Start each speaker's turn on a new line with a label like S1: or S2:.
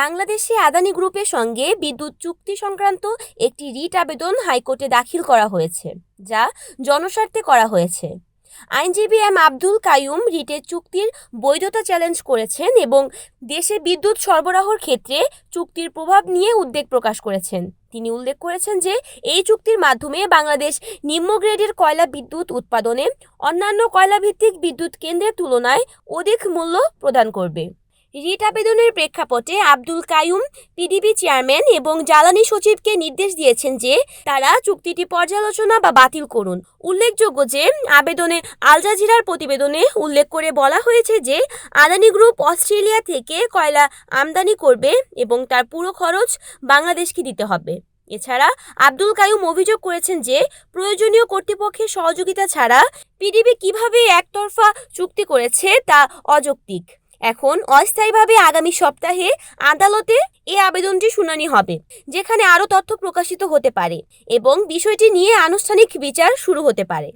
S1: বাংলাদেশে আদানি গ্রুপের সঙ্গে বিদ্যুৎ চুক্তি সংক্রান্ত একটি রিট আবেদন হাইকোর্টে দাখিল করা হয়েছে, যা জনস্বার্থে করা হয়েছে। আইনজীবী এম আব্দুল কায়ুম রিটের চুক্তির বৈধতা চ্যালেঞ্জ করেছেন এবং দেশে বিদ্যুৎ সরবরাহর ক্ষেত্রে চুক্তির প্রভাব নিয়ে উদ্বেগ প্রকাশ করেছেন। তিনি উল্লেখ করেছেন যে, এই চুক্তির মাধ্যমে বাংলাদেশ নিম্ন গ্রেডের কয়লা বিদ্যুৎ উৎপাদনে অন্যান্য কয়লাভিত্তিক বিদ্যুৎ কেন্দ্রের তুলনায় অধিক মূল্য প্রদান করবে। রিট আবেদনের প্রেক্ষাপটে আব্দুল কায়ুম পিডিবি চেয়ারম্যান এবং জ্বালানি সচিবকে নির্দেশ দিয়েছেন যে তারা চুক্তিটি পর্যালোচনা বা বাতিল করুন। উল্লেখযোগ্য যে আবেদনে আল জাজিরার প্রতিবেদনে উল্লেখ করে বলা হয়েছে যে আদানি গ্রুপ অস্ট্রেলিয়া থেকে কয়লা আমদানি করবে এবং তার পুরো খরচ বাংলাদেশকে দিতে হবে। এছাড়া আব্দুল কায়ুম অভিযোগ করেছেন যে প্রয়োজনীয় কর্তৃপক্ষের সহযোগিতা ছাড়া পিডিবি কীভাবে একতরফা চুক্তি করেছে তা অযৌক্তিক। এখন অস্থায়ীভাবে আগামী সপ্তাহে আদালতে এ আবেদনটি শুনানি হবে, যেখানে আরও তথ্য প্রকাশিত হতে পারে এবং বিষয়টি নিয়ে আনুষ্ঠানিক বিচার শুরু হতে পারে।